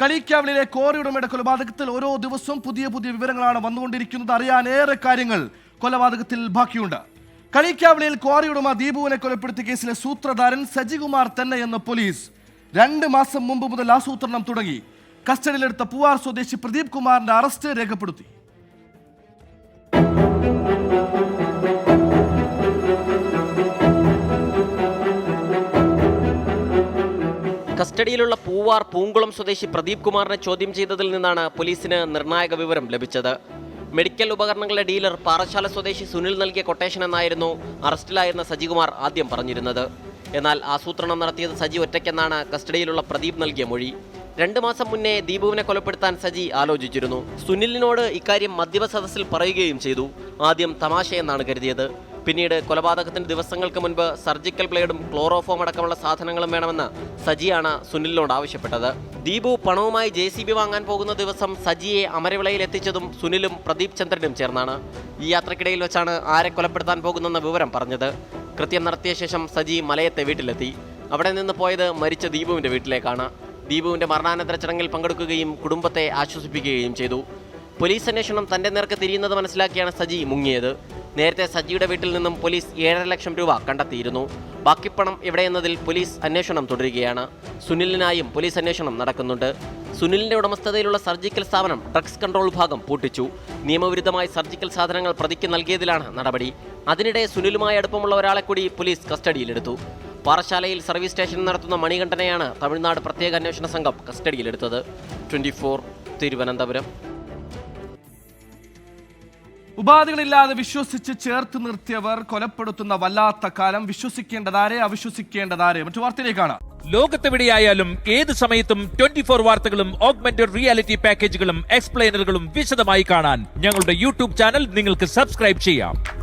കളിക്കാവിലെ കോറിയുടമയുടെ കൊലപാതകത്തിൽ ഓരോ ദിവസവും പുതിയ പുതിയ വിവരങ്ങളാണ് വന്നുകൊണ്ടിരിക്കുന്നത്. അറിയാൻ ഏറെ കാര്യങ്ങൾ കൊലപാതകത്തിൽ ബാക്കിയുണ്ട്. കളിക്കാവിളിയിൽ കോറിയുടമ ദീപുവിനെ കൊലപ്പെടുത്തിയ കേസിലെ സൂത്രധാരൻ സജികുമാർ തന്നെ എന്ന പോലീസ് രണ്ട് മാസം മുമ്പ് മുതൽ ആസൂത്രണം തുടങ്ങി. കസ്റ്റഡിയിലെടുത്ത പൂവാർ സ്വദേശി പ്രദീപ് കുമാറിന്റെ അറസ്റ്റ് രേഖപ്പെടുത്തി. കസ്റ്റഡിയിലുള്ള പൂവാർ പൂങ്കുളം സ്വദേശി പ്രദീപ് കുമാറിനെ ചോദ്യം ചെയ്തതിൽ നിന്നാണ് പോലീസിന് നിർണായക വിവരം ലഭിച്ചത്. മെഡിക്കൽ ഉപകരണങ്ങളുടെ ഡീലർ പാറശാല സ്വദേശി സുനിൽ നൽകിയ കൊട്ടേഷൻ എന്നായിരുന്നു അറസ്റ്റിലായിരുന്ന സജികുമാർ ആദ്യം പറഞ്ഞിരുന്നത്. എന്നാൽ ആസൂത്രണം നടത്തിയത് സജി ഒറ്റയ്ക്കെന്നാണ് കസ്റ്റഡിയിലുള്ള പ്രദീപ് നൽകിയ മൊഴി. രണ്ട് മാസം മുന്നേ ദീപുവിനെ കൊലപ്പെടുത്താൻ സജി ആലോചിച്ചിരുന്നു. സുനിലിനോട് ഇക്കാര്യം മദ്യപ സദസ്സിൽ പറയുകയും ചെയ്തു. ആദ്യം തമാശയെന്നാണ് കരുതിയത്. പിന്നീട് കൊലപാതകത്തിന് ദിവസങ്ങൾക്ക് മുൻപ് സർജിക്കൽ ബ്ലേഡും ക്ലോറോഫോം അടക്കമുള്ള സാധനങ്ങളും വേണമെന്ന് സജിയാണ് സുനിലിനോട് ആവശ്യപ്പെട്ടത്. ദീപു പണവുമായി ജെ സി ബി വാങ്ങാൻ പോകുന്ന ദിവസം സജിയെ അമരവിളയിൽ എത്തിച്ചതും സുനിലും പ്രദീപ് ചന്ദ്രനും ചേർന്നാണ്. ഈ യാത്രക്കിടയിൽ വെച്ചാണ് ആരെ കൊലപ്പെടുത്താൻ പോകുന്നെന്ന വിവരം പറഞ്ഞത്. കൃത്യം നടത്തിയ ശേഷം സജി മലയത്തെ വീട്ടിലെത്തി. അവിടെ നിന്ന് പോയത് മരിച്ച ദീപുവിന്റെ വീട്ടിലേക്കാണ്. ദീപുവിന്റെ മരണാനന്തര ചടങ്ങിൽ പങ്കെടുക്കുകയും കുടുംബത്തെ ആശ്വസിപ്പിക്കുകയും ചെയ്തു. പോലീസ് അന്വേഷണം തന്റെ നേർക്ക് തിരിയുന്നത് മനസ്സിലാക്കിയാണ് സജി മുങ്ങിയത്. നേരത്തെ സജിയുടെ വീട്ടിൽ നിന്നും പോലീസ് ഏഴര ലക്ഷം രൂപ കണ്ടെത്തിയിരുന്നു. ബാക്കി പണം എവിടെയെന്നതിൽ പോലീസ് അന്വേഷണം തുടരുകയാണ്. സുനിലിനായും പോലീസ് അന്വേഷണം നടക്കുന്നുണ്ട്. സുനിലിന്റെ ഉടമസ്ഥതയിലുള്ള സർജിക്കൽ സ്ഥാപനം ഡ്രഗ്സ് കൺട്രോൾ വിഭാഗം പൂട്ടിച്ചു. നിയമവിരുദ്ധമായി സർജിക്കൽ സാധനങ്ങൾ പ്രതിക്ക് നൽകിയതിലാണ് നടപടി. അതിനിടെ സുനിലുമായി അടുപ്പമുള്ള ഒരാളെ കൂടി പോലീസ് കസ്റ്റഡിയിലെടുത്തു. പാറശാലയിൽ സർവീസ് സ്റ്റേഷൻ നടത്തുന്ന മണികണ്ഠനെയാണ് തമിഴ്നാട് പ്രത്യേക അന്വേഷണ സംഘം കസ്റ്റഡിയിലെടുത്തത്. ട്വന്റി തിരുവനന്തപുരം. ഉപാധികളില്ലാതെ വിശ്വസിച്ച് ചേർത്ത് നിർത്തിയവർ കൊലപ്പെടുത്തുന്ന വല്ലാത്ത കാലം. വിശ്വസിക്കേണ്ടതാരെ അവിശ്വസിക്കേണ്ടതാരെ? മറ്റു വാർത്തയിലേക്കാണ്. ലോകത്തെവിടെയായാലും ഏത് സമയത്തും ട്വന്റി ഫോർ വാർത്തകളും ഓഗ്മെന്റഡ് റിയാലിറ്റി പാക്കേജുകളും എക്സ്പ്ലെയിനറുകളും വിശദമായി കാണാൻ ഞങ്ങളുടെ യൂട്യൂബ് ചാനൽ നിങ്ങൾക്ക് സബ്സ്ക്രൈബ് ചെയ്യാം.